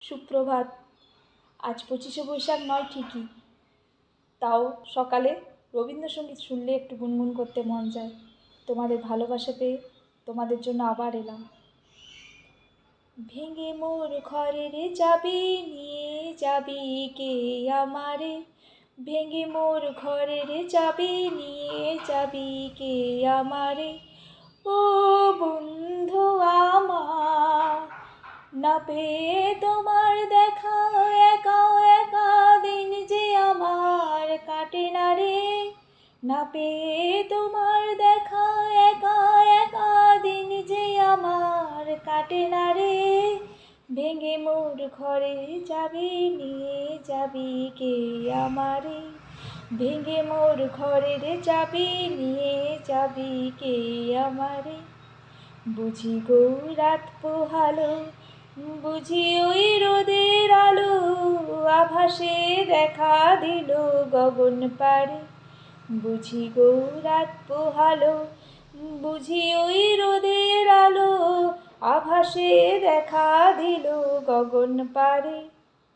সুপ্রভাত। আজ পঁচিশে বৈশাখ নয় ঠিকই। তাও সকালে রবীন্দ্রসঙ্গীত শুনলে একটু গুনগুন করতে মন যায়। তোমাদের ভালোবাসা পেয়ে তোমাদের জন্য আবার এলাম। ভেঙে মোর ঘরের চাবি নিয়ে যাবি কে আমারে? ভেঙে মোর ঘরের চাবি নিয়ে যাবি কে আমারে? ও বন্ধু না পেয়ে তোমার দেখা একা একা দিন যে আমার কাটে না রে। না পেয়ে তোমার দেখা একা একা দিন যে আমার কাটে না রে। ভেঙে মোর ঘরে যাবি, নিয়ে যাবি কে আমারে? ভেঙে মোর ঘরে রে যাবি, নিয়ে যাবি কে আমারে? বুঝি গো রাত পোহালো বুঝি ওই রোদের আলো আভাসে দেখা দিল গগন পারে বুঝি গৌরাত পোহালো, বুঝি ওই রোদের আলো আভাসে দেখা দিল গগন পারে